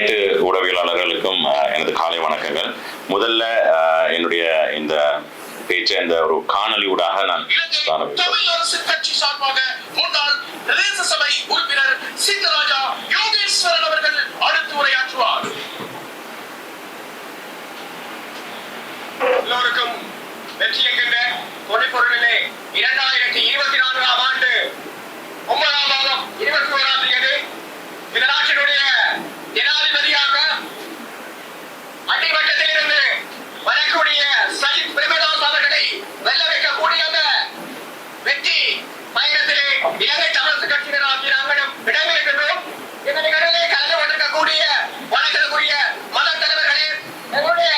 அனைத்து உறவியலாளர்களுக்கும் அஹ், எனது காலை வணக்கங்கள். முதல்ல என்னுடைய இந்த பேச்சை இந்த ஒரு காணொலி ஊடாக நான் இலங்கை ஸ்தானம் தமிழ் அரசு கட்சி சார்பாக முன்னாள் பிரதேச சபை உறுப்பினர் சித்தராஜா யோகேஸ்வரன் அவர்கள் அடுத்து உரையாற்றுவார். எல்லோருக்கும் வெற்றி என்கின்ற இரண்டாயிரத்தி இருபத்தி நான்காம் ஆண்டு ஒன்பதாம் மாதம் இருபத்தி ஓராம் தேதி இந்த நாட்டினுடைய ஜனாதிபதியாக அடிமட்டத்திலிருந்து வரக்கூடிய சஜித் பிரேமதாஸ் அவர்களை வெல்ல வைக்கக்கூடிய அந்த வெற்றி பயணத்திலே இலங்கை தமிழக கட்சியினர் ஆகிய நாங்களும் இடம்பெறுகின்றோம் இந்த நிகழ்விலே கலந்து கொண்டிருக்கக்கூடிய வணக்கத்துக்குரிய மத தலைவர்களே எங்களுடைய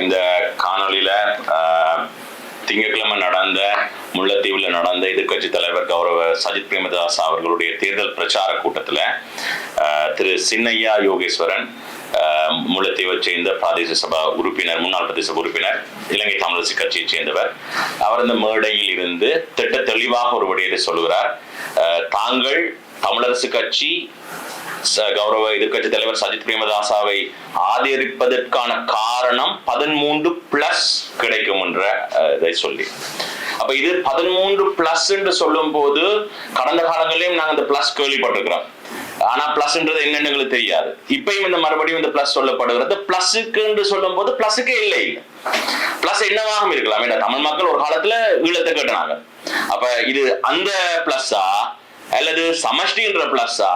இந்த காணொலியில திங்கட்கிழமை நடந்த முல்லைத்தீவில் நடந்த எதிர்கட்சி தலைவர் கௌரவ சஜித் பிரேமதாஸ் அவர்களுடைய தேர்தல் பிரச்சார கூட்டத்தில் திரு சின்னையா யோகேஸ்வரன் ஆஹ், முல்லைத்தீவை சேர்ந்த பிரதேச சபா உறுப்பினர் முன்னாள் பிரதேச உறுப்பினர் இலங்கை தமிழரசு கட்சியைச் சேர்ந்தவர். அவர் இந்த மேடையில் இருந்து திட்ட தெளிவாக ஒரு விடயத்தை சொல்லுகிறார். தாங்கள் தமிழரசு கட்சி கௌரவ எதிர்கட்சி தலைவர் சஜித் பிரேமதாசாவை ஆதரிப்பதற்கான காரணம் பதிமூன்று பிளஸ் கிடைக்கும் என்ற இதை சொல்லி. அப்ப இது பதிமூன்று பிளஸ் என்று சொல்லும் போது கடந்த காலங்களிலும் நாங்க இந்த பிளஸ் கேள்விப்பட்டிருக்கிறோம். ஆனா பிளஸ்ன்றது என்னன்னு தெரியாது. இப்பயும் இந்த மறுபடியும் இந்த பிளஸ் சொல்லப்படுகிறது. பிளஸுக்கு என்று சொல்லும் போது பிளஸுக்கே இல்லை. இல்லை பிளஸ் என்னவாகவும் இருக்கலாம். ஏன்னா தமிழ் மக்கள் ஒரு காலத்துல ஈழத்தை கேட்டாங்க அப்ப இது அந்த பிளஸ்ஸா அல்லது சமஷ்டின்ற பிளஸ்ஸா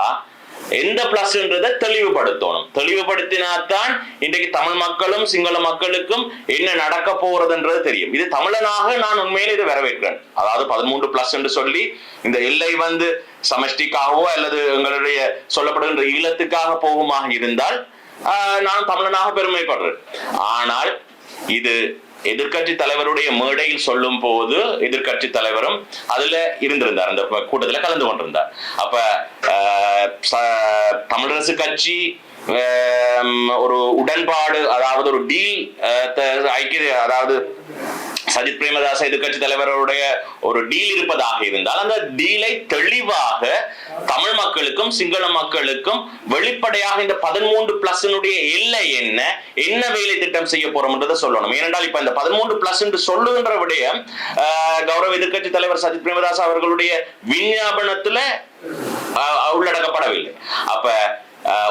எந்த பிளஸ்ன்றதை தெளிவுபடுத்தணும். தெளிவுபடுத்தினாத்தான் இன்றைக்கு தமிழ் மக்களும் சிங்கள மக்களுக்கும் என்ன நடக்க போறதுன்றது தெரியும். இது தமிழனாக நான் உண்மையிலே இதை வரவேற்கிறேன். அதாவது பதிமூன்று பிளஸ் என்று சொல்லி இந்த எல்லை வந்து சமஷ்டிக்காகவோ அல்லது எங்களுடைய சொல்லப்படுகின்ற ஈழத்துக்காக போகுமாக இருந்தால் ஆஹ், நான் தமிழனாக பெருமைப்படுறேன். ஆனால் இது எதிர்க்கட்சி தலைவருடைய மேடையில் சொல்லும் போது எதிர்க்கட்சி தலைவரும் அதுல இருந்திருந்தார். அந்த கூட்டத்துல கலந்து கொண்டிருந்தார். அப்ப ஆஹ், தமிழரசு கட்சி ஒரு உடன்பாடு அதாவது ஒரு டீல் ஐக்கிய அதாவது சஜித் பிரேமதாச எதிர்கட்சி தலைவருடைய ஒரு டீல் இருப்பதாக இருந்தால் அந்த டீலை தெளிவாக தமிழ் மக்களுக்கும் சிங்கள மக்களுக்கும் வெளிப்படையாக இந்த பதிமூன்று பிளஸ்னுடைய எல்லை என்ன என்ன வேலை திட்டம் செய்ய போறோம்ன்றதை சொல்லணும் ஏனென்றால் இப்ப இந்த பதிமூன்று பிளஸ் என்று சொல்லுகின்ற விடயம் கௌரவ எதிர்கட்சி தலைவர் சஜித் பிரேமதாஸ் அவர்களுடைய விஞ்ஞாபனத்துல உள்ளடக்கப்படவில்லை அப்ப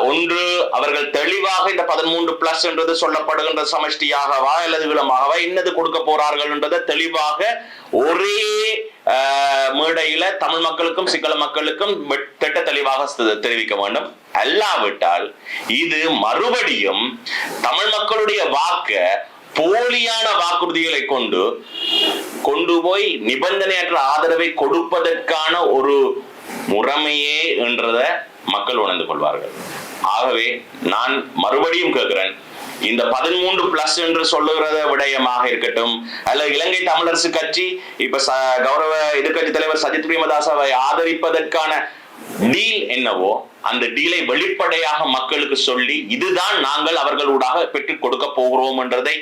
ஒன்று அவர்கள் தெளிவாக இந்த பதிமூன்று பிளஸ் என்றது சொல்லப்படுகின்ற சமஷ்டியாகவா அல்லது விலமாகவா என்னது கொடுக்க போறார்கள் என்றதை தெளிவாக ஒரே ஆஹ், மேடையில தமிழ் மக்களுக்கும் சிங்கள மக்களுக்கும் திட்ட தெளிவாக தெரிவிக்க வேண்டும். அல்லாவிட்டால் இது மறுபடியும் தமிழ் மக்களுடைய வாக்க போலியான வாக்குறுதிகளை கொண்டு கொண்டு போய் நிபந்தனையற்ற ஆதரவை கொடுப்பதற்கான ஒரு முறைமையே என்றத மக்கள் உணர்ந்து கொள்வார்கள். ஆகவே நான் மறுபடியும் கேட்கிறேன் இந்த பதிமூன்று பிளஸ் என்று சொல்லுகிறத விடயமாக இருக்கட்டும் அல்லது இலங்கை தமிழரசு கட்சி இப்ப ச- கௌரவ எதிர்கட்சி தலைவர் சஜித் பிரேமதாசாவை ஆதரிப்பதற்கான டீல் என்னவோ அந்த டீலை வெளிப்படையாக மக்களுக்கு சொல்லி இதுதான் நாங்கள் அவர்களூடாக பெற்றுக் கொடுக்க போகிறோம் என்றதை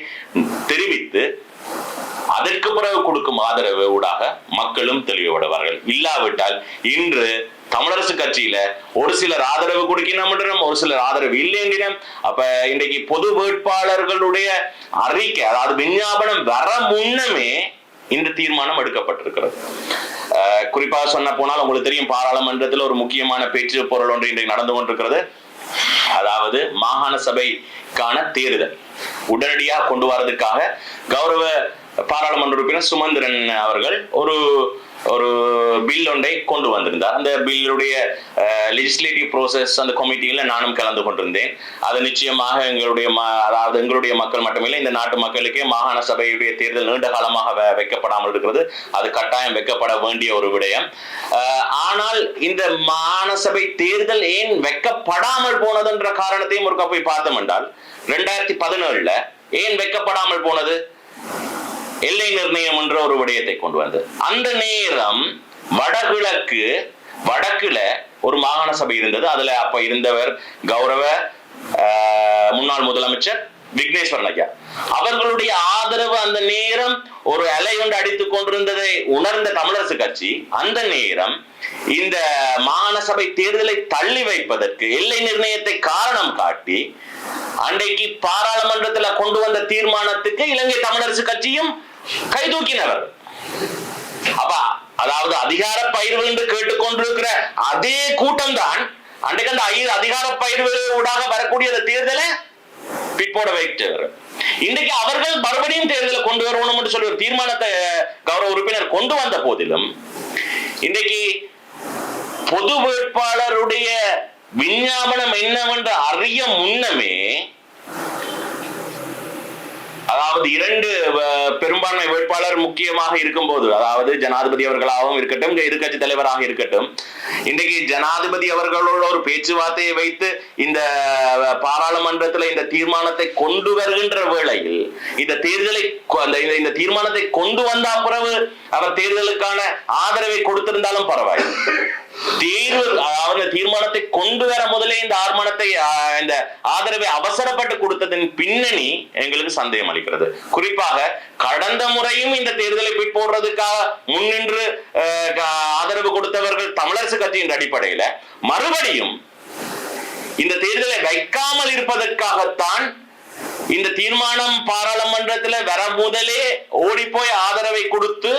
தெரிவித்து அதற்கு பிறகு கொடுக்கும் ஆதரவு ஊடாக மக்களும் தெளிவுபடுவார்கள். இல்லாவிட்டால் இன்று தமிழரசு கட்சியில ஒரு சிலர் ஆதரவு கொடுக்கணும் ஒரு சிலர் ஆதரவு இல்லை அப்ப இன்றைக்கு பொது வேட்பாளர்களுடைய அறிக்கை அதாவது விஞ்ஞாபனம் வர முன்னமே இந்த தீர்மானம் எடுக்கப்பட்டிருக்கிறது. குறிப்பாக சொன்ன போனால் உங்களுக்கு தெரியும் பாராளுமன்றத்தில் ஒரு முக்கியமான பேச்சு பொருள் ஒன்று இன்றைக்கு நடந்து கொண்டிருக்கிறது. அதாவது மாகாண சபைக்கான தேர்தல். உடனடியாக கொண்டு வரதுக்காக கௌரவ பாராளுமன்ற உறுப்பினர் சுமந்திரன் அவர்கள் ஒரு ஒரு பில் ஒன்றை கொண்டு வந்திருந்தார். அந்த பில்லுடைய லெஜிஸ்லேட்டிவ் ப்ரோசஸ் அந்த கமிட்டியில் நானும் கலந்து கொண்டிருந்தேன். அது நிச்சயமாக எங்களுடைய அதாவது எங்களுடைய மக்கள் மட்டுமில்லை இந்த நாட்டு மக்களுக்கே மாகாண சபையுடைய தேர்தல் நீண்ட காலமாக வைக்கப்படாமல் இருக்கிறது. அது கட்டாயம் வைக்கப்பட வேண்டிய ஒரு விடயம். ஆனால் இந்த மாகாண சபை தேர்தல் ஏன் வைக்கப்படாமல் போனதுன்ற காரணத்தையும் ஒருக்கா போய் பார்த்தோம் என்றால் ரெண்டாயிரத்தி பதினேழுல ஏன் வைக்கப்படாமல் போனது? எல்லை நிர்ணயம் என்ற ஒரு விடயத்தை கொண்டு வந்தது. அந்த நேரம் வடகிழக்கு வடக்குல ஒரு மாகாண சபை இருந்தது. அதுல அப்ப இருந்தவர் கௌரவ முன்னாள் முதலமைச்சர் விக்னேஸ்வரன் ஐயா. அவர்களுடைய ஆதரவு அந்த நேரம் ஒரு அலை கொண்டு அடித்துக் கொண்டிருந்ததை உணர்ந்த தமிழரசு கட்சி அந்த நேரம் இந்த மாகாணசபை தேர்தலை தள்ளி வைப்பதற்கு எல்லை நிர்ணயத்தை காரணம் காட்டி அன்றைக்கு பாராளுமன்றத்துல கொண்டு வந்த தீர்மானத்துக்கு இலங்கை தமிழரசு கட்சியும் கை தூக்கினவர் அப்பா அதாவது அதிகார பயிர்கள் என்று கேட்டுக்கொண்டிருக்கிற அதே கூட்டம் தான் அன்றைக்கு அந்த ஐ- அதிகார பயிர்களூடாக வரக்கூடிய அந்த தேர்தலை பிற்போட வைத்தவர். இன்றைக்கு அவர்கள் மறுபடியும் தேர்தலை கொண்டு வரணும் என்று சொல்லி ஒரு தீர்மானத்தை கௌரவ உறுப்பினர் கொண்டு வந்த போதிலும் இன்றைக்கு பொது வேட்பாளருடைய விஞ்ஞாபனம் என்னவென்று அறிய முன்னமே அதாவது இரண்டு பெரும்பான்மை வேட்பாளர் முக்கியமாக இருக்கும்போது அதாவது ஜனாதிபதி அவர்களாகவும் இருக்கட்டும் எதிர்கட்சி எதிர்க்கட்சி தலைவராக இருக்கட்டும் இன்றைக்கு ஜனாதிபதி அவர்களோட ஒரு பேச்சுவார்த்தையை வைத்து இந்த பாராளுமன்றத்தில் பாராளுமன்றத்துல இந்த தீர்மானத்தை கொண்டு வருகின்ற வேளையில் இந்த தேர்தலை இந்த- இந்த தீர்மானத்தை கொண்டு வந்த பிறகு அவர் தேர்தலுக்கான ஆதரவை கொடுத்திருந்தாலும் பரவாயில்லை. தீர்வு அதாவது தீர்மானத்தை கொண்டு வர முதலே இந்த ஆர்மானத்தை இந்த ஆதரவை அவசரப்பட்டு கொடுத்ததன் பின்னணி எங்களுக்கு சந்தேகம் அளிக்கிறது. குறிப்பாக கடந்த முறையும் இந்த தேர்தலை பிற்போடுறதுக்காக முன்னின்று ஆதரவு கொடுத்தவர்கள் தமிழரசு கட்சியின் அடிப்படையில மறுபடியும் இந்த தேர்தலை வைக்காமல் இருப்பதற்காகத்தான் இந்த தீர்மானம் பாராளுமன்றத்தில் வர முதலே ஓடிப்போய் ஆதரவை கொடுத்து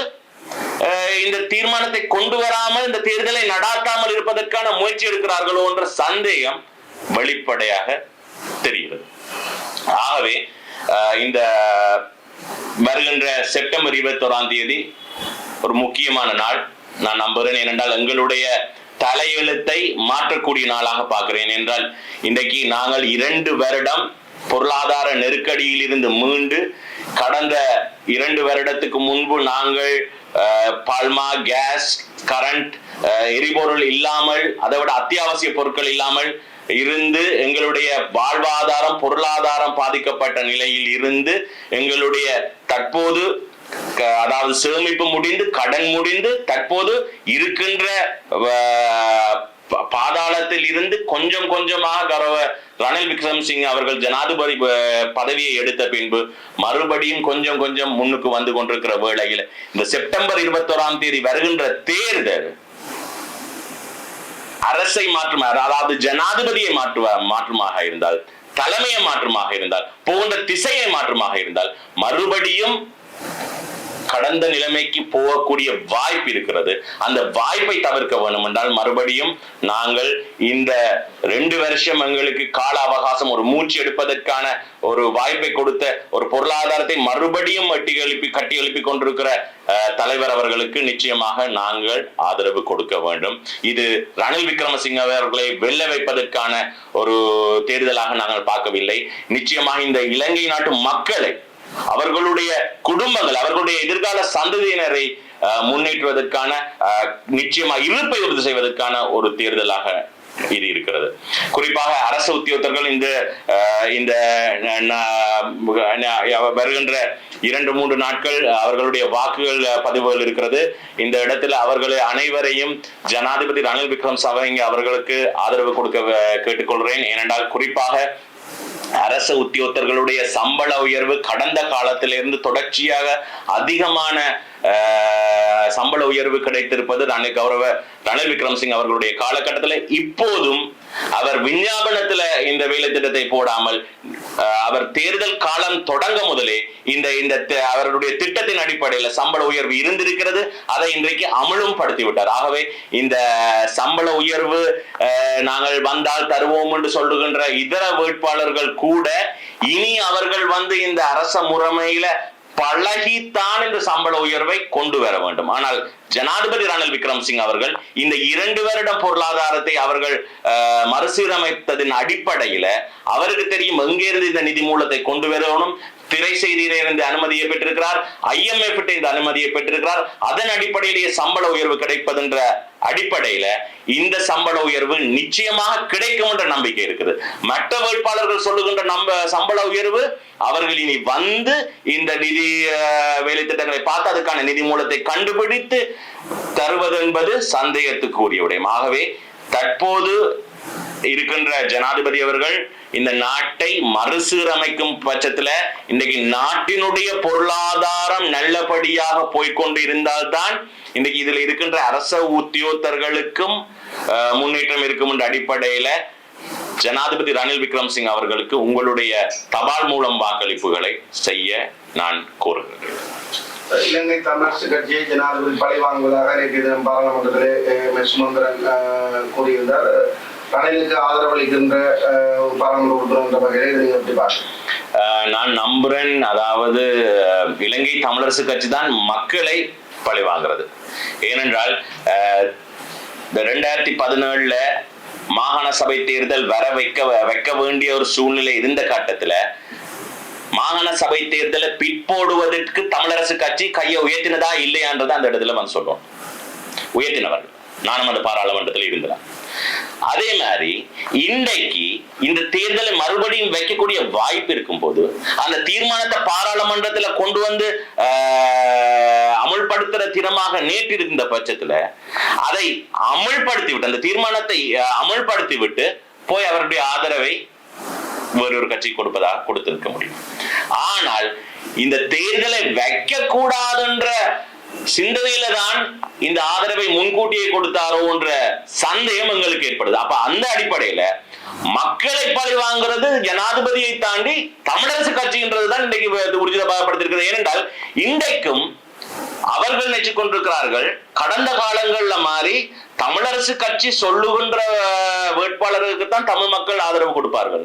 இந்த தீர்மானத்தை கொண்டு வராமல் இந்த தேர்தலை நடாத்தாமல் இருப்பதற்கான முயற்சி எடுக்கிறார்களோ என்ற சந்தேகம் வெளிப்படையாக தெரிகிறது. ஆகவே இந்த வருகின்ற செப்டம்பர் இருபத்தோராம் தேதி ஒரு முக்கியமான நாள். நான் நம்புகிறேன் ஏனென்றால் எங்களுடைய தலையெழுத்தை மாற்றக்கூடிய நாளாக பார்க்கிறேன் என்றால் இன்றைக்கு நாங்கள் இரண்டு வருடம் பொருளாதார நெருக்கடியில் இருந்து மீண்டு கடந்த இரண்டு வருடத்துக்கு முன்பு நாங்கள் பால்மா கேஸ் கரண்ட் எரிபொருள் இல்லாமல் அதை விட அத்தியாவசிய பொருட்கள் இல்லாமல் இருந்து எங்களுடைய வாழ்வாதாரம் பொருளாதாரம் பாதிக்கப்பட்ட நிலையில் இருந்து எங்களுடைய தற்போது அதாவது சேமிப்பு முடிந்து கடன் முடிந்து தற்போது இருக்கின்ற பாதாளத்தில் இருந்து கொஞ்சம் கொஞ்சமாக கௌரவ ரணில் விக்ரமசிங்க அவர்கள் ஜனாதிபதி பதவியை எடுத்த பின்பு மறுபடியும் கொஞ்சம் கொஞ்சம் முன்னுக்கு வந்து கொண்டிருக்கிற வேளையில் இந்த செப்டம்பர் இருபத்தோராம் தேதி வருகின்ற தேர்தல் அரசை மாற்றுமா அதாவது ஜனாதிபதியை மாற்றுவா மாற்றுமாக இருந்தால் தலைமையை மாற்றுமாக இருந்தால் போன்ற திசையை மாற்றுமாக இருந்தால் மறுபடியும் கடந்த நிலைமைக்கு போகக்கூடிய வாய்ப்பு இருக்கிறது. அந்த வாய்ப்பை தவிர்க்க வேண்டும் என்றால் மறுபடியும் நாங்கள் இந்த ரெண்டு வருஷம் எங்களுக்கு கால அவகாசம் ஒரு மூச்சு எடுப்பதற்கான ஒரு வாய்ப்பை கொடுத்த ஒரு பொருளாதாரத்தை மறுபடியும் வெட்டி எழுப்பி கட்டி எழுப்பி கொண்டிருக்கிற தலைவர் அவர்களுக்கு நிச்சயமாக நாங்கள் ஆதரவு கொடுக்க வேண்டும். இது ரணில் விக்ரமசிங்க அவர்களை வெல்ல வைப்பதற்கான ஒரு தேர்தலாக நாங்கள் பார்க்கவில்லை. நிச்சயமாக இந்த இலங்கை நாட்டு மக்களை அவர்களுடைய குடும்பங்கள் அவர்களுடைய எதிர்கால சந்ததியினரை முன்னேற்றுவதற்கான நிச்சயமா இருப்பை உறுதி செய்வதற்கான ஒரு தேர்தலாக இது இருக்கிறது. குறிப்பாக அரசு உத்தியோகத்தர்கள் இந்த இந்த வருகின்ற இரண்டு மூன்று நாட்கள் அவர்களுடைய வாக்குகள் பதிவுகள் இருக்கிறது. இந்த இடத்துல அவர்களை அனைவரையும் ஜனாதிபதி ரணில் விக்ரம் சவரிங்க அவர்களுக்கு ஆதரவு கொடுக்க கேட்டுக்கொள்கிறேன். ஏனென்றால் குறிப்பாக அரசு உத்தியோகத்தர்களுடைய சம்பள உயர்வு கடந்த காலத்திலிருந்து தொடர்ச்சியாக அதிகமான சம்பள உயர்வு கிடைத்திருப்பது ரணில் கௌரவ ரணில் விக்ரமசிங் அவர்களுடைய காலகட்டத்தில். இப்போதும் அவர் விஞ்ஞாபனத்துல இந்த வேலை திட்டத்தை போடாமல் அவர் தேர்தல் காலம் தொடங்க முதலே இந்த இந்த அவருடைய திட்டத்தின் அடிப்படையில சம்பள உயர்வு இருந்திருக்கிறது. அதை இன்றைக்கு அமலும் படுத்தி விட்டார் ஆகவே இந்த சம்பள உயர்வு நாங்கள் வந்தால் தருவோம் என்று சொல்லுகின்ற இதர வேட்பாளர்கள் கூட இனி அவர்கள் வந்து இந்த அரச முறைமையில பழகித்தான் இந்த சம்பள உயர்வை கொண்டு வர வேண்டும். ஆனால் ஜனாதிபதி ரணில் விக்ரம்சிங் அவர்கள் இந்த இரண்டு வருடம் பொருளாதாரத்தை அவர்கள் மறுசீரமைத்ததின் அடிப்படையில அவருக்கு தெரியும் எங்கிருந்து இந்த நிதி மூலத்தை கொண்டு வரணும் திரை செய்தியிலிருந்து அனுமதியை பெற்றிருக்கிறார். ஐஎம்எஃப் இந்த அனுமதியை பெற்றிருக்கிறார். அதன் அடிப்படையிலேயே சம்பள உயர்வு கிடைப்பதுன்ற அடிப்படையில இந்த சம்பள உயர்வு நிச்சயமாக கிடைக்கும் என்ற நம்பிக்கை இருக்குது. மற்ற வேட்பாளர்கள் சொல்லுகின்ற நம்ப சம்பள உயர்வு அவர்கள் இனி வந்து இந்த நிதி வேலை திட்டங்களை பார்த்து அதுக்கான நிதி மூலத்தை கண்டுபிடித்து தருவது என்பது சந்தேகத்துக்குரிய விடயம் ஆகவே தற்போது இருக்கின்ற ஜனாதிபதி அவர்கள் இந்த நாட்டை மறுசீரமைக்கும் பட்சத்துல இன்றைக்கு நாட்டினுடைய பொருளாதாரம் நல்லபடியாக போய்க்கொண்டு இருந்தால்தான் இன்றைக்கு இதுல இருக்கின்ற அரச உத்தியோகத்தர்களுக்கும் முன்னேற்றம் இருக்கும் என்ற அடிப்படையில ஜனாதிபதி ரணில் விக்ரம்சிங் அவர்களுக்கு உங்களுடைய தபால் மூலம் வாக்களிப்புகளை செய்ய நான் கோருகிறேன் இலங்கை தமிழரசு கட்சியை ஜனாதிபதி பழி வாங்குவதாக நேற்று தினம் பாராளுமன்றத்திலே சுமந்திரன் கூறியிருந்தார். ரணிலுக்கு ஆதரவளிக்கின்ற அஹ், பாராளுமன்ற உறுப்பினர் என்ற நீங்க எப்படி நான் நம்புறேன் அதாவது இலங்கை தமிழரசு கட்சி தான் மக்களை பழி வாங்குறது. ஏனென்றால் இந்த ரெண்டாயிரத்தி பதினேழுல மாகாண சபை தேர்தல் வர வைக்க வைக்க வேண்டிய ஒரு சூழ்நிலை இருந்த கட்டத்துல மாகாண சபை தேர்தலை பிற்போடுவதற்கு தமிழரசு கட்சி கையை உயர்த்தினதா இல்லையான்றதை அந்த இடத்துல வந்து சொல்றோம். உயர்த்தினவர்கள். நானும் அந்த பாராளுமன்றத்தில் இருந்தேன். அதே மாதிரி இன்றைக்கு இந்த தேர்தலை மறுபடியும் வைக்கக்கூடிய வாய்ப்பு இருக்கும்போது அந்த தீர்மானத்தை பாராளுமன்றத்துல கொண்டு வந்து அமுல்படுத்துற தினமாக நேற்று இருந்த பட்சத்துல அதை அமுல்படுத்தி விட்டு அந்த தீர்மானத்தை அமுல்படுத்தி விட்டு போய் அவருடைய ஆதரவை வேறொரு கட்சி கொடுப்பதாக கொடுத்திருக்க முடியும். ஆனால் இந்த தேர்தலை வைக்க கூடாதுன்ற சிந்தனையில தான் இந்த ஆதரவை முன்கூட்டியே கொடுத்தாரோ என்ற சந்தேகம் எங்களுக்கு ஏற்படுது. அப்ப அந்த அடிப்படையில மக்களை பழி வாங்குறது ஜனாதிபதியை தாண்டி தமிழரசு கட்சின்றதுதான் இன்றைக்கு உறுதிப்படுத்திருக்கிறது ஏனென்றால் இன்றைக்கும் அவர்கள் நினைச்சு கொண்டிருக்கிறார்கள் கடந்த காலங்கள்ல மாறி தமிழரசு கட்சி சொல்லுகின்ற வேட்பாளர்களுக்கு தான் தமிழ் மக்கள் ஆதரவு கொடுப்பார்கள்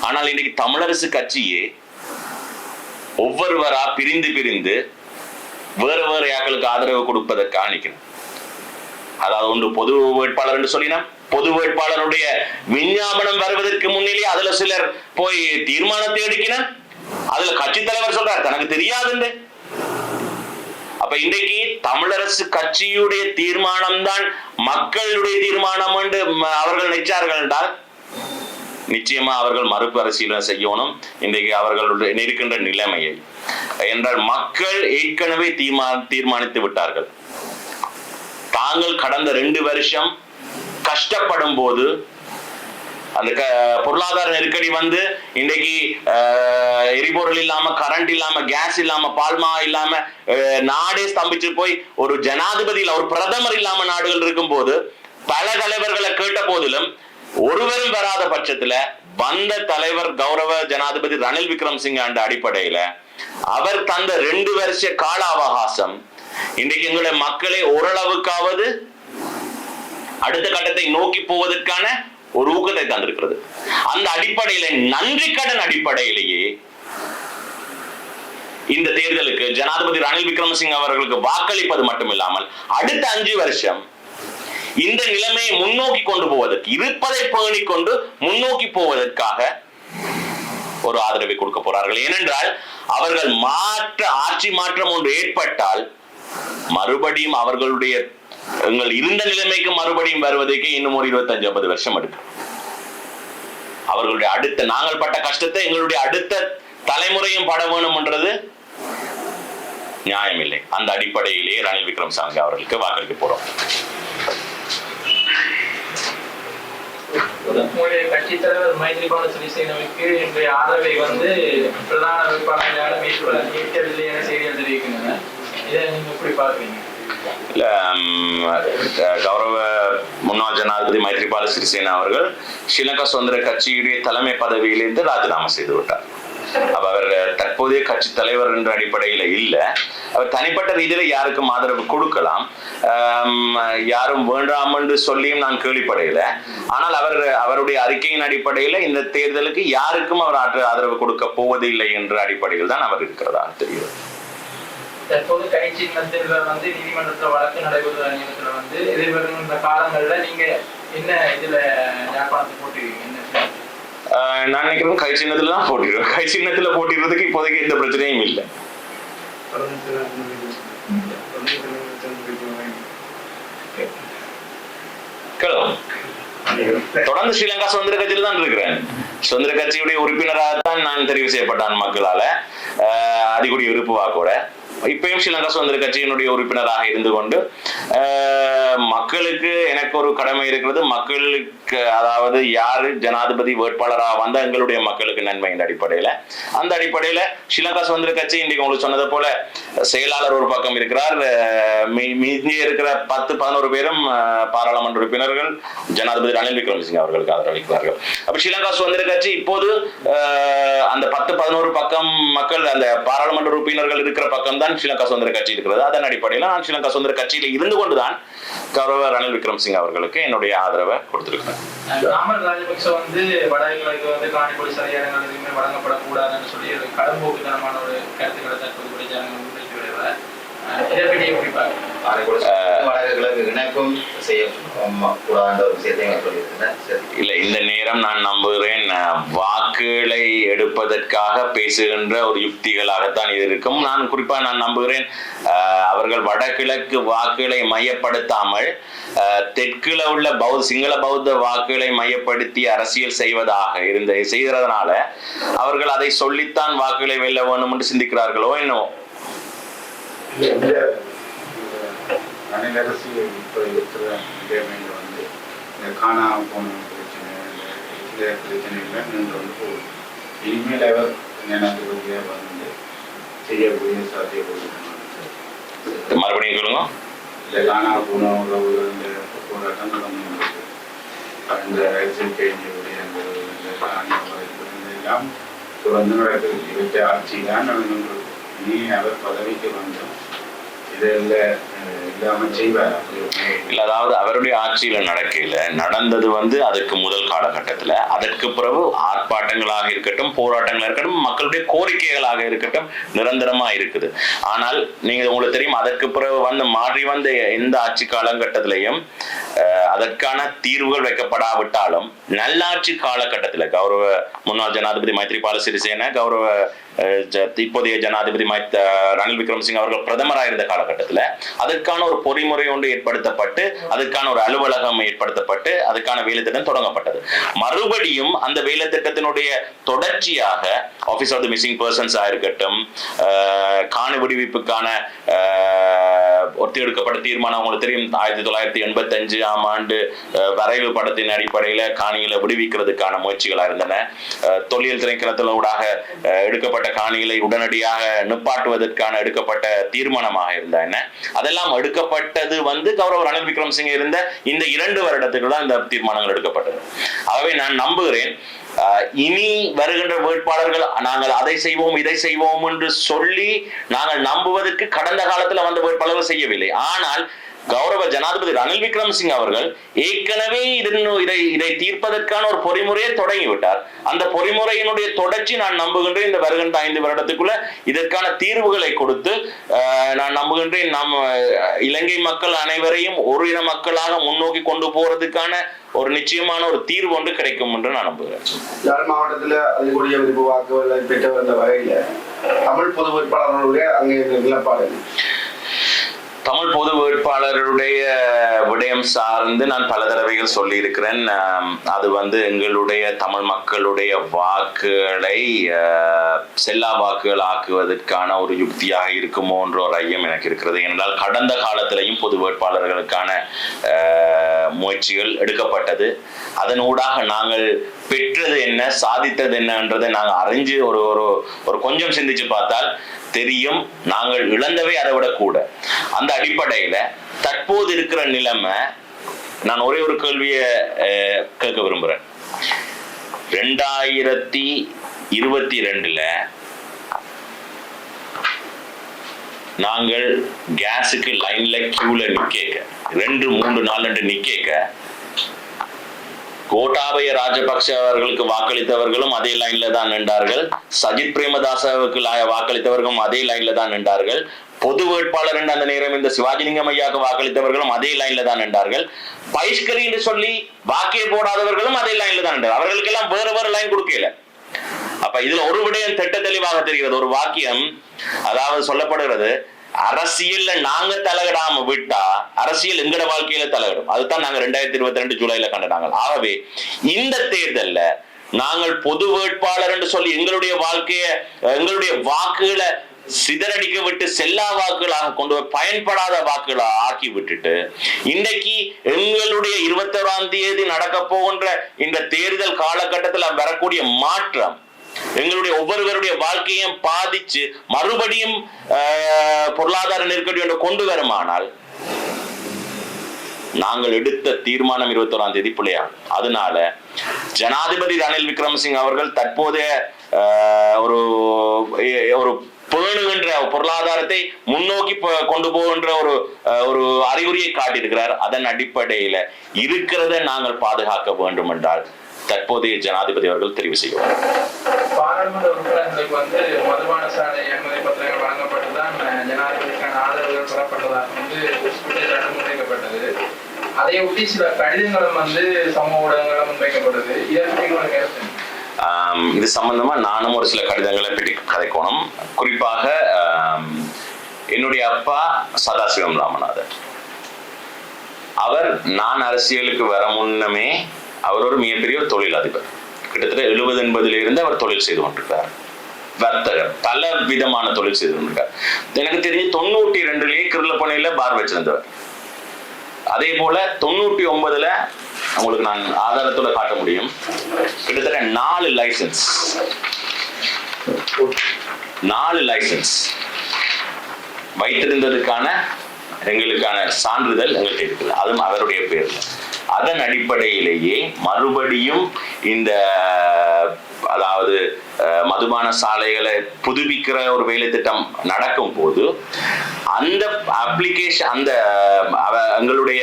ஆனால் இன்னைக்கு தமிழரசு கட்சியே ஒவ்வொருவரா பிரிந்து பிரிந்து வேறு வேறு யாக்களுக்கு ஆதரவு கொடுப்பதற்காக நிற்கிறேன் அதாவது ஒன்று பொது வேட்பாளர் என்று சொல்லினா பொது வேட்பாளருடைய விஞ்ஞாபனம் வருவதற்கு முன்னிலே அதுல சிலர் போய் தீர்மானத்தை எடுக்கினர். அதுல கட்சி தலைவர் சொல்றார் தனக்கு தெரியாதுண்டு அப்ப இன்றைக்கு தமிழரசு கட்சியுடைய தீர்மானம் தான் மக்களுடைய தீர்மானம் என்று அவர்கள் நினைச்சார்கள் என்றால் நிச்சயமா அவர்கள் மறுபரிசீலனை செய்யணும். இன்றைக்கு அவர்களுடைய இருக்கின்ற நிலைமையை. என்றால் மக்கள் ஏற்கனவே தீர்மா தீர்மானித்து விட்டார்கள். தாங்கள் கடந்த ரெண்டு வருஷம் கஷ்டப்படும் போது அந்த க பொருளாதார நெருக்கடி வந்து இன்றைக்கு எரிபொருள் இல்லாம கரண்ட் இல்லாம கேஸ் இல்லாம பால்மா இல்லாம அஹ், நாடே ஸ்தம்பிச்சு போய் ஒரு ஜனாதிபதி ஒரு பிரதமர் இல்லாம நாடுகள் இருக்கும்போது பல தலைவர்களை கேட்ட போதிலும் ஒருவரும் வராத பட்சத்துல வந்த தலைவர் கௌரவ ஜனாதிபதி ரணில் விக்ரம்சிங் அடிப்படையில அவர் தந்த ரெண்டு வருஷ கால அவகாசம். இன்றைக்கு எங்களுடைய மக்களை ஓரளவுக்காவது அடுத்த கட்டத்தை நோக்கி போவதற்கான ஒரு ஊக்கத்தை தந்திருக்கிறது. அந்த அடிப்படையில நன்றி கடன் அடிப்படையிலேயே இந்த தேர்தலுக்கு ஜனாதிபதி ரணில் விக்ரமசிங்க அவர்களுக்கு வாக்களிப்பது மட்டுமில்லாமல் அடுத்த அஞ்சு வருஷம் இந்த நிலைமையை முன்னோக்கி கொண்டு போவதற்கு இருப்பதை பேணிக் கொண்டு முன்னோக்கி போவதற்காக ஒரு ஆதரவை கொடுக்க போறார்கள். ஏனென்றால் அவர்கள் மாற்ற ஆட்சி மாற்றம் ஒன்று ஏற்பட்டால் மறுபடியும் அவர்களுடைய எங்கள் இருந்த நிலைமைக்கு மறுபடியும் வருவதற்கு இன்னும் ஒரு இருபத்தஞ்சு ஐம்பது வருஷம் எடுக்கும். அவர்களுடைய அடுத்த நாங்கள் பட்ட கஷ்டத்தை எங்களுடைய அடுத்த தலைமுறையும் பட வேணும்ன்றது நியாயமில்லை. அந்த அடிப்படையிலேயே ரணில் விக்ரம் சாங்கே அவர்களுக்கு வாக்களிக்க போறோம். உங்களுடைய கட்சித் தலைவர் மைத்ரிபால சிறிசேனவுக்கு இன்றைய ஆதரவை வந்து பிரதான வேட்பாளர்களால் மேற்கொள்ள ஏற்கவில்லை என செய்திகள் தெரிவிக்கின்றன. இதை நீங்க எப்படி பார்க்குறீங்க? இல்ல கௌரவ முன்னாள் ஜனாதிபதி மைத்ரிபால சிறிசேனா அவர்கள் ஸ்ரீலங்கா சுதந்திர கட்சியுடைய தலைமை பதவியிலிருந்து ராஜினாமா செய்து விட்டார். அவர் தற்போதைய கட்சி தலைவர் என்ற அடிப்படையில இல்ல. அவர் தனிப்பட்ட ரீதியில யாருக்கும் ஆதரவு கொடுக்கலாம். யாரும் வேண்டாம் என்று சொல்லியும் நான் கேள்விப்படையில ஆனால் அவர் அவருடைய அறிக்கையின் அடிப்படையில இந்த தேர்தலுக்கு யாருக்கும் அவர் ஆற்று ஆதரவு கொடுக்க போவதில்லை என்ற அடிப்படையில் தான் அவர் இருக்கிறதா தெரியும் தற்போது கை சின்னத்தில் வந்து நீதிமன்றத்தில் வழக்கு நடைபெறுகிற நேரத்துல வந்து எதிர்வருகின்ற காலங்கள்ல நீங்க என்ன இதுல யாழ்ப்பாணத்துக்கு போட்டுருவீங்க என்ன நான் நினைக்கிறேன் கை சின்னத்துல தான் போட்டிடுவேன். கை சின்னத்துல போட்டிடுறதுக்கு இப்போதைக்கு எந்த பிரச்சனையும் இல்லை. தொடர்ந்து ஸ்ரீலங்கா சுதந்திர கட்சியில தான் இருக்கிறேன். சுதந்திர கட்சியுடைய உறுப்பினராக தான் நான் தெரிவு செய்யப்பட்டான் மக்களால. ஆஹ் அதிகூடிய விருப்பு வாக்கோட. இப்பயும் ஸ்ரீலங்கா சுதந்திர கட்சியினுடைய உறுப்பினராக இருந்து கொண்டு மக்களுக்கு எனக்கு ஒரு கடமை இருக்கிறது. மக்களுக்கு அதாவது யார் ஜனாதிபதி வேட்பாளராக வந்த எங்களுடைய மக்களுக்கு நன்மை என்ற அடிப்படையில். அந்த அடிப்படையில் ஸ்ரீலங்கா சுதந்திர கட்சி இன்றைக்கு உங்களுக்கு சொன்னதை போல செயலாளர் ஒரு பக்கம் இருக்கிறார். மீதி இருக்கிற பத்து பதினோரு பேரும் பாராளுமன்ற உறுப்பினர்கள் ஜனாதிபதி ரணில் விக்ரமசிங்க அவர்களுக்கு ஆதரவளிக்கிறார்கள். அப்ப ஸ்ரீலங்கா சுதந்திர கட்சி இப்போது அந்த பத்து பதினோரு பக்கம் மக்கள் அந்த பாராளுமன்ற உறுப்பினர்கள் இருக்கிற பக்கம் தான் ஸ்ரீலங்கா சுதந்திர கட்சி இருக்கிறது. அதன் அடிப்படையில் நான் ஸ்ரீலங்கா சுதந்திர கட்சியில இருந்து கொண்டுதான் கௌரவ ரணில் விக்ரமசிங்க அவர்களுக்கு என்னுடைய ஆதரவை கொடுத்திருக்கிறேன். நாமல் ராஜபக்ச வந்து வடகிழக்கு வந்து சரியானங்கள் எதுவுமே வழங்கப்படக்கூடாதுன்னு சொல்லி கடம்போக்குத்தனமான ஒரு கருத்துக்களை தற்போது முன்வைத்து இல்ல இந்த நேரம் நான் நம்புகிறேன். அஹ், வாக்குகளை எடுப்பதற்காக பேசுகின்ற ஒரு யுக்திகளாகத்தான் இது இருக்கும். நான் குறிப்பாக நான் நம்புகிறேன் அவர்கள் வடகிழக்கு வாக்குகளை மையப்படுத்தாமல் தெற்குல உள்ள பௌத்த சிங்கள பௌத்த வாக்குகளை மையப்படுத்தி அரசியல் செய்வதாக இருந்த செய்கிறதுனால அவர்கள் அதை சொல்லித்தான் வாக்குகளை வெல்ல வேண்டும் என்று சிந்திக்கிறார்களோ என்னவோ? அரசியல் இப்போ இருக்கிற வந்து இந்த காணாம போன இந்த இந்த பிரச்சனைகள் நின்று வந்து போகுது இனிமேல் அவர் ஜனாதிபதியாக வந்து செய்யக்கூடிய சாத்தியக்கூறு மறுபடியும் சொல்லுங்க. இந்த காணாம போன உறவுகள் இந்த போராட்டம் நடந்து இந்த அரசியல் கைதியுடைய அந்த எல்லாம் தொடர்ந்து நடக்குது இவற்றை ஆட்சி தான் நடந்து இனி அவர் பதவிக்கு வந்து இதெல்லாம் அஹ், இல்ல அதாவது அவருடைய ஆட்சியில நடக்கையில நடந்தது வந்து அதுக்கு முதல் காலகட்டத்துல. அதற்கு பிறகு ஆர்ப்பாட்டங்களாக இருக்கட்டும் போராட்டங்களாக இருக்கட்டும் மக்களுடைய கோரிக்கைகளாக இருக்கட்டும் நிரந்தரமா இருக்குது. ஆனால் நீங்க உங்களுக்கு தெரியும் அதற்கு பிறகு வந்து மாறி வந்த எந்த ஆட்சி காலகட்டத்திலையும் அதற்கான தீர்வுகள் வைக்கப்படாவிட்டாலும் நல்லாட்சி காலகட்டத்தில் கௌரவ முன்னாள் ஜனாதிபதி மைத்ரிபால சிறிசேன கௌரவ இப்போதைய ஜனாதிபதி மைத் அஹ், ரணில் விக்ரமசிங்க அவர்கள் பிரதமராக இருந்த காலகட்டத்தில் அது அதற்கான ஒரு பொறிமுறை ஒன்று ஏற்படுத்தப்பட்டு அதுக்கான ஒரு அலுவலகம் ஏற்படுத்தப்பட்டு அதுக்கான வேலை திட்டம் தொடங்கப்பட்டது. மறுபடியும் அந்த வேலை திட்டத்தினுடைய தொடர்ச்சியாக office of the missing persons இருக்கட்டும் காண விடுவிப்புக்கான ஒத்தி எடுக்கப்பட்ட தீர்மானம் உங்களுக்கு தெரியும். ஆயிரத்தி தொள்ளாயிரத்தி எண்பத்தஞ்சு ஆம் ஆண்டு வரைவு படத்தின் அடிப்படையில காணிகளை விடுவிக்கிறதுக்கான முயற்சிகளா இருந்தன. தொழில் திரைக்களத்தில ஊடாக அஹ், எடுக்கப்பட்ட காணிகளை உடனடியாக நிப்பாட்டுவதற்கான எடுக்கப்பட்ட தீர்மானமாக இருந்த அதெல்லாம் எடுக்கப்பட்டது வந்து கௌரவ ரணில் விக்ரமசிங்க இருந்த இந்த இரண்டு வருடத்துக்கு தான் இந்த தீர்மானங்கள் எடுக்கப்பட்டது. ஆகவே நான் நம்புகிறேன் இனி வருகின்ற வேட்பாளர்கள் நாங்கள் அதை செய்வோம் இதை செய்வோம் என்று சொல்லி நாங்கள் நம்புவதற்கு கடந்த காலத்தில் வந்த வேட்பாளர்கள் செய்யவில்லை. ஆனால் கௌரவ ஜனாதிபதி ரணில் விக்ரமசிங் அவர்கள் ஏற்கனவே இதன் இதை இதை தீர்ப்பதற்கான ஒரு பொறிமுறையை தொடங்கிவிட்டார். அந்த பொறிமுறையினுடைய தொடர்ச்சி நான் நம்புகின்றேன். இந்த வருகின்ற ஐந்து வருடத்துக்குள்ள இதற்கான தீர்வுகளை கொடுத்து நான் நம்புகின்றேன். நம் அஹ், இலங்கை மக்கள் அனைவரையும் ஒரு இன மக்களாக முன்னோக்கி கொண்டு போறதுக்கான ஒரு நிச்சயமான ஒரு தீர்வு ஒன்று கிடைக்கும் என்று நான் நம்புகிறேன். யாழ் மாவட்டத்தில் அதிகூடிய விருப்பு வாக்குகளை பெற்று வந்த வகையில் தமிழ் பொது வேட்பாளர்களுடைய அங்கே நிலப்பாடு தமிழ் பொது வேட்பாளருடைய விடயம் சார்ந்து நான் பல தடவைகள் சொல்லியிருக்கிறேன். அது வந்து எங்களுடைய தமிழ் மக்களுடைய வாக்குகளை செல்லா வாக்குகள் ஆக்குவதற்கான ஒரு யுக்தியாக இருக்குமோன்ற ஒரு ஐயம் எனக்கு இருக்கிறது. ஏனென்றால் கடந்த காலத்திலையும் பொது வேட்பாளர்களுக்கான முயற்சிகள் எடுக்கப்பட்டது. அதன் ஊடாக நாங்கள் பெற்றது என்ன சாதித்தது என்னன்றதை நாங்கள் அறிஞ்சு ஒரு ஒரு ஒரு கொஞ்சம் சிந்திச்சு பார்த்தால் தெரியும் நாங்கள் இழந்தவை அதை விட கூட. அந்த அடிப்படையில தற்போது இருக்கிற நிலைமை நான் ஒரே ஒரு கேள்வியை கேட்க விரும்புகிறேன் ரெண்டாயிரத்தி இருபத்தி ரெண்டுல நாங்கள் கேஸுக்கு லைன்ல கியூல நிக்கேக்க. ரெண்டு மூன்று நாலு நிக்கேக்க. கோட்டாபய ராஜபக்ஷ அவர்களுக்கு வாக்களித்தவர்களும் அதே லைன்ல தான் நின்றார்கள். சஜித் பிரேமதாசாவுக்கு வாக்களித்தவர்களும் அதே லைன்ல தான் நின்றார்கள். பொது வேட்பாளர் என்று அந்த நேரம் இந்த சிவாஜிலிங்கம் ஐயாவுக்கு வாக்களித்தவர்களும் அதே லைன்ல தான் நின்றார்கள். பைஷ்கரி என்று சொல்லி வாக்கே போடாதவர்களும் அதே லைன்ல தான் நின்றார் அவர்களுக்கெல்லாம் வேற வேற லைன் கொடுக்கல. அப்ப இதுல ஒரு விடயம் திட்ட தெளிவாக தெரிகிறது. ஒரு வாக்கியம் அதாவது சொல்லப்படுகிறது அரசியல்ல நாங்க தலையிடாம விட்டா அரசியல் எங்கட வாழ்க்கையில தலையிடும். அதுதான் நாங்க ரெண்டாயிரத்தி இருபத்தி ரெண்டு ஜூலைல கண்டனாங்க ஆகவே இந்த தேர்தல்ல நாங்கள் பொது வேட்பாளர் என்று சொல்லி எங்களுடைய வாழ்க்கைய எங்களுடைய வாக்குகளை சிதறடிக்க விட்டு செல்லா வாக்குகளாக கொண்டு போய் பயன்படாத வாக்குகளா ஆக்கி விட்டுட்டு இன்றைக்கு எங்களுடைய இருபத்தோராம் தேதி நடக்க போகின்ற இந்த தேர்தல் காலகட்டத்தில் வரக்கூடிய மாற்றம் எங்களுடைய ஒவ்வொருவருடைய வாழ்க்கையும் பாதிச்சு மறுபடியும் பொருளாதார நெருக்கடி ஒன்று கொண்டு வருமானால் நாங்கள் எடுத்த தீர்மானம் இருபத்தி இருபத்தோராம் தேதி பிள்ளையா அதனால ஜனாதிபதி ரணில் விக்ரமசிங் அவர்கள் தற்போதைய ஒரு ஒரு பேணுகின்ற பொருளாதாரத்தை முன்னோக்கி கொண்டு போகின்ற ஒரு ஒரு அறிகுறியை காட்டியிருக்கிறார். அதன் அடிப்படையில இருக்கிறத நாங்கள் பாதுகாக்க வேண்டும் என்றால் தற்போதைய ஜனாதிபதி அவர்கள் தெரிவு செய்வார். பாராளுமன்ற உறுப்பினர்களுக்கு வந்து மதுபான சாலை அனுமதி பத்திரங்கள் வழங்கப்பட்டுதான் ஜனாதிபதிக்கான ஆதரவுகள் பெறப்பட்டதாக வந்து குற்றச்சாட்டு முன்வைக்கப்பட்டது. அதை ஒட்டி சில கடிதங்களும் வந்து சமூக ஊடகங்களும் முன்வைக்கப்பட்டது இதை பற்றி உங்களுக்கு கருத்து என்ன? ஆம், இது சம்பந்தமா நானும் ஒரு சில கடிதங்களை பற்றி கதைக்கணும். குறிப்பாக என்னுடைய அப்பா சதாசிவம் ராமநாதன் அவர் நான் அரசியலுக்கு வர முன்னமே அவர் ஒரு மிகப்பெரிய ஒரு தொழிலதிபர். கிட்டத்தட்ட எழுபது எண்பதுல இருந்து அவர் தொழில் செய்து கொண்டிருக்கார் வர்த்தகர் பல விதமான தொழில் செய்து கொண்டிருக்கார் எனக்கு தெரிஞ்சு தொண்ணூற்றி ரெண்டுலேயே கிருளப்பனையில பார் வச்சிருந்தவர். அதே போல தொண்ணூற்றி ஒன்பதுல உங்களுக்கு நான் ஆதாரத்தோட காட்ட முடியும். கிட்டத்தட்ட நாலு லைசன்ஸ். நாலு லைசன்ஸ். வைத்திருந்ததுக்கான எங்களுக்கான சான்றிதழ் எங்கள்கிட்ட இருக்குது. அதுவும் அவருடைய பேர்ல. அதன் அடிப்படையிலேயே மறுபடியும் இந்த அதாவது மதுபான சாலைகளை புதுப்பிக்கிற ஒரு வேலை திட்டம் நடக்கும் போது அந்த அப்ளிகேஷன் அந்த எங்களுடைய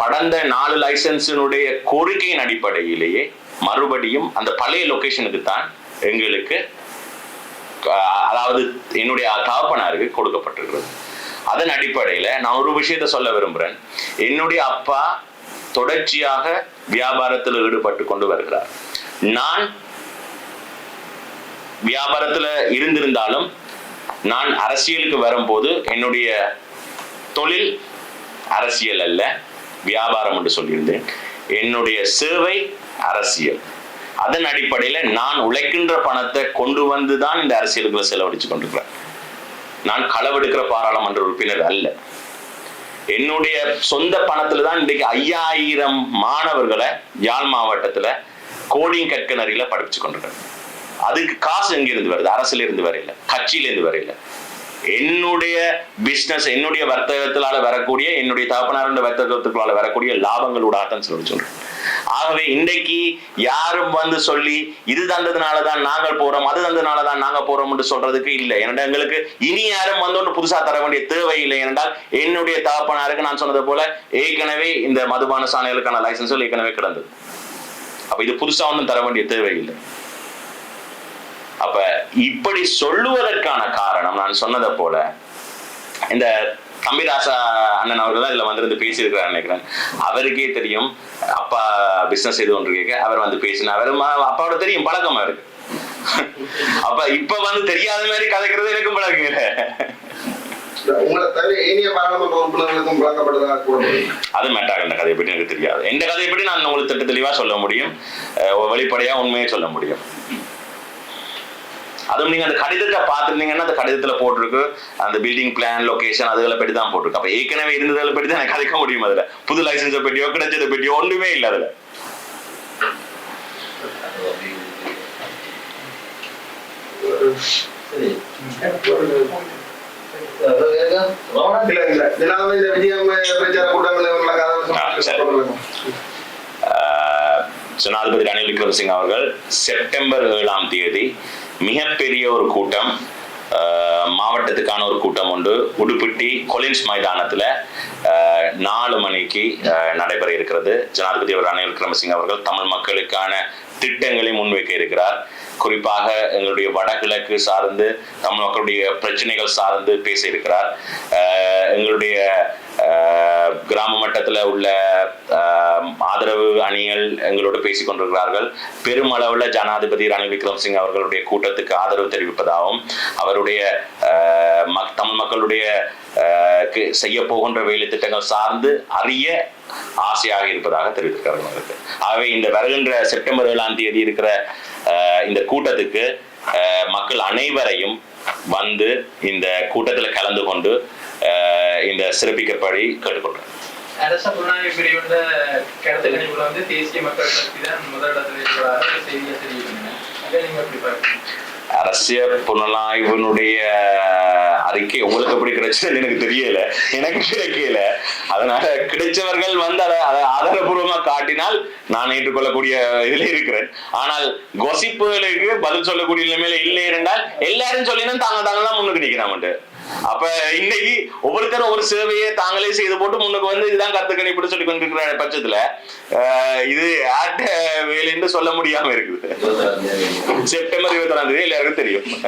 படந்த நாலு லைசன்ஸினுடைய கோரிக்கையின் அடிப்படையிலேயே மறுபடியும் அந்த பழைய லொகேஷனுக்கு தான் எங்களுக்கு அதாவது என்னுடைய தகப்பனாருக்கு கொடுக்கப்பட்டிருக்கிறது. அதன் அடிப்படையில நான் ஒரு விஷயத்த சொல்ல விரும்புறேன். என்னுடைய அப்பா தொடர்ச்சியாக வியாபாரத்தில் ஈடுபட்டு கொண்டு வருகிறார். நான் வியாபாரத்துல இருந்திருந்தாலும் நான் அரசியலுக்கு வரும்போது என்னுடைய தொழில் அரசியல் அல்ல வியாபாரம் என்று சொல்லியிருந்தேன். என்னுடைய சேவை அரசியல். அதன் அடிப்படையில நான் உழைக்கின்ற பணத்தை கொண்டு வந்து தான் இந்த அரசியலுக்குள்ள செலவழிச்சு கொண்டிருக்கிறேன். நான் களவெடுக்கிற பாராளுமன்ற உறுப்பினர் அல்ல. என்னுடைய சொந்த பணத்துல தான் இன்றைக்கு ஐயாயிரம் மாணவர்களை யாழ் மாவட்டத்துல கோடிங் கற்கணரியில படிச்சு கொண்டிருக்கிறேன் அதுக்கு காசு எங்கிருந்து வருது? அரசுல இருந்து வரையில. கட்சியில இருந்து வரையில. என்னுடைய பிசினஸ் என்னுடைய வர்த்தகத்தினால வரக்கூடிய என்னுடைய தகப்பனாருடைய வர்த்தகத்துக்குள்ளால வரக்கூடிய லாபங்கள் தான் சொல்லி சொல்றேன். ஆகவே இன்றைக்கு யாரும் வந்து சொல்லி இது தந்ததுனால தான் நாங்கள் போறோம் அது தந்ததுனால தான் நாங்க போறோம் என்று சொல்றதுக்கு இல்லை. ஏன்னா எங்களுக்கு இனி யாரும் வந்து ஒன்று புதுசா தர வேண்டிய தேவை இல்லை. என்றால் என்னுடைய தகப்பனாருக்கு நான் சொன்னது போல ஏற்கனவே இந்த மதுபான சாலைகளுக்கான லைசன்ஸ்கள் ஏற்கனவே கிடந்தது. அப்ப இது புதுசா ஒன்றும் தர வேண்டிய தேவை இல்லை. அப்ப இப்படி சொல்லுவதற்கான காரணம் நான் சொன்னதை போல இந்த தம்பிராசா அண்ணன் அவர்கள் தான் இதுல வந்திருந்து பேசியிருக்கிறார் நினைக்கிறேன். அவருக்கே தெரியும் அப்பா பிசினஸ் செய்து கொண்டு கேட்க அவர் வந்து பேசினார். அவர் அப்பாவோட தெரியும் பழக்கமா இருக்கு அப்ப இப்ப வந்து தெரியாத மாதிரி கதைக்கிறது எனக்கும் பழக்கம் இல்லை. அது மேட்டாக இந்த கதையை பற்றி எனக்கு தெரியாது. எந்த கதையை பற்றி நான் உங்களுக்கு திட்ட தெளிவா சொல்ல முடியும். வெளிப்படையா உண்மையை சொல்ல முடியும். அதுவும் நீங்க அந்த கடிதத்தை பார்த்துருந்தீங்கன்னா அந்த கடிதத்துல போட்டிருக்கு. அந்த பில்டிங் பிளான் லொகேஷன் அதுகளை பற்றி தான் போட்டிருக்கு. அப்ப ஏற்கனவே இருந்ததை பற்றி தான் எனக்கு கதைக்க முடியும் அதுல. புது லைசன்ஸை பற்றியோ கிடைச்சதை பற்றியோ ஒன்றுமே இல்லை அதுல. இல்ல இல்ல. விஜயம் பிரச்சார கூட்டங்கள் ஜனாதிபதி ரணில் விக்ரமசிங் அவர்கள் செப்டம்பர் ஏழாம் தேதி மிகப்பெரிய ஒரு கூட்டம் மாவட்டத்துக்கான ஒரு கூட்டம் உண்டு உடுப்பிட்டி கொலின்ஸ் மைதானத்தில் நாலு மணிக்கு நடைபெற இருக்கிறது. ஜனாதிபதி ரணில் விக்ரமசிங்க அவர்கள் தமிழ் மக்களுக்கான திட்டங்களை முன்வைக்க இருக்கிறார். குறிப்பாக எங்களுடைய வடகிழக்கு சார்ந்து தமிழ் மக்களுடைய பிரச்சனைகள் சார்ந்து பேச இருக்கிறார். எங்களுடைய கிராம மட்டத்தில் உள்ள ஆதரவு அணிகள் எங்களோடு பேசிக் கொண்டிருக்கிறார்கள். பெருமளவில் ஜனாதிபதி ரணில் விக்ரம்சிங் அவர்களுடைய கூட்டத்துக்கு ஆதரவு தெரிவிப்பதாகவும் அவருடைய தமிழ் மக்களுடைய செய்ய போகின்ற வேலை திட்டங்கள் சார்ந்து அறிய ஆசையாக இருப்பதாக தெரிவித்திருக்கிறார்கள் அவருக்கு ஆகவே இந்த வருகின்ற செப்டம்பர் ஏழாம் தேதி இருக்கிற இந்த கூட்டத்துக்கு மக்கள் அனைவரையும் வந்து இந்த கூட்டத்தில் கலந்து கொண்டு இந்த சிறப்பிக்கப்படி கேட்டுக்கொள்கிறேன். அரச புலனாய்வு பிரிவுல கருத்து கணிப்புல வந்து தேசிய மக்கள் சக்தி தான் முதலிடத்தில் இருக்கிறதாக ஒரு செய்தியை தெரிவிக்கின்றன. அதை நீங்க எப்படி பார்க்கணும் அரசியல் புலனாய்வினுடைய அறிக்கை உங்களுக்கு எப்படி கிடைச்சதுன்னு எனக்கு தெரியல. எனக்கு கிடைக்கல. அதனால கிடைச்சவர்கள் வந்து அதை அதை ஆதாரபூர்வமா காட்டினால் நான் ஏற்றுக்கொள்ளக்கூடிய இதுல இருக்கிறேன். ஆனால் கொசிப்புகளுக்கு பதில் சொல்லக்கூடிய நிலைமையில இல்லை என்றால் எல்லாரும் சொல்லினா தாங்க தாங்க தான் முன்னுக்கு நிக்கிறாமட்டு அப்ப இன்னைக்கு ஒவ்வொருத்தரும் ஒரு சேவையை தாங்களே செய்து போட்டு முன்னுக்கு வந்து இதுதான் கருத்து கணிப்பு சொல்லி கொண்டிருக்கிற பட்சத்துல இது யார்கிட்ட வேலைன்னு சொல்ல முடியாம இருக்குது. செப்டம்பர் இருபத்தி தேதி எல்லாருக்கும் தெரியும்.